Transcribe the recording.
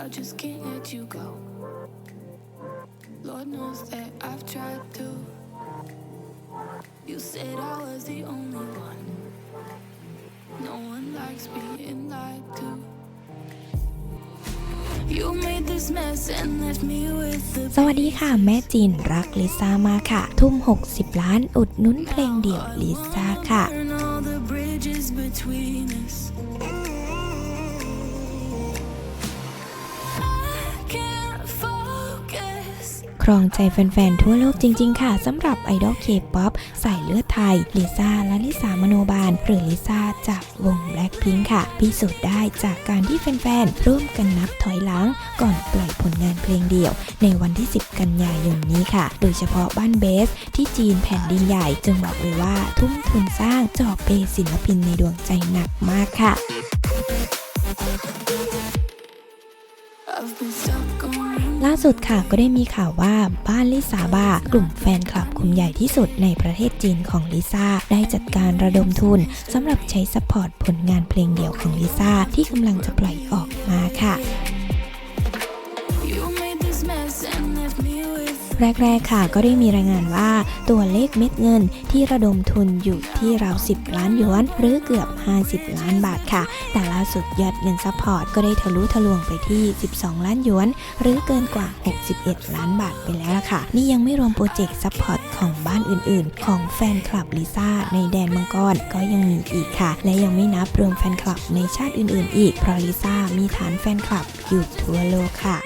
I just can't let you go. Lord knows that I've tried to. You said I was the only one. No one likes being lied to. You made this mess and left me with the สวัสดีค่ะ แม่จีนรักลิซ่ามากค่ะ ทุ่ม 60 ล้านอุดหนุนเพลงเดี่ยวลิซ่าค่ะ burn all the bridges between us. ครองใจแฟนๆ ทั่วโลกจริง ๆ ค่ะสำหรับไอดอลเคป๊อปสายเลือดไทยลิซ่าและลิสามโนบาล หรือลิซ่าจากวงแบล็คพิงค่ะ พิสูจน์ได้จากการที่แฟนๆ ร่วมกันนับถอยหลัง ก่อนปล่อยผลงานเพลงเดี่ยว ในวันที่ 10 กันยายนนี้ค่ะ โดยเฉพาะบ้านเบส ที่จีนแผ่นดินใหญ่ จึงบอกเลยว่าทุ่มทุนสร้างจอบเปศิลปินในดวงใจหนักมากค่ะ I've been stuck on ล่าสุดค่ะก็ได้มีข่าวว่าบ้านลิซ่าบาร์กลุ่มแฟนคลับกลุ่มใหญ่ที่สุดในประเทศจีนของลิซ่าได้จัดการระดมทุนสำหรับใช้สปอร์ตผลงานเพลงเดี่ยวของลิซ่าที่กำลังจะปล่อยออกมาค่ะ แรกๆค่ะก็ได้มีรายงานว่าตัวเลขเม็ดเงินที่ระดมทุนอยู่ที่ราว 10 ล้านหยวน หรือเกือบ 50 ล้านบาทค่ะ แต่ล่าสุดยอดเงินซัพพอร์ตก็ได้ทะลุทะลวงไปที่ 12 ล้านหยวน หรือเกินกว่า 61 ล้านบาทไปแล้วล่ะค่ะ นี่ยังไม่รวมโปรเจกต์ซัพพอร์ตของบ้านอื่นๆ ของแฟนคลับลิซ่าในแดนมังกรก็ยังมีอีกค่ะ และยังไม่นับรวมแฟนคลับในชาติอื่นๆ อีกเพราะลิซ่ามีฐานแฟนคลับอยู่ทั่วโลกค่ะ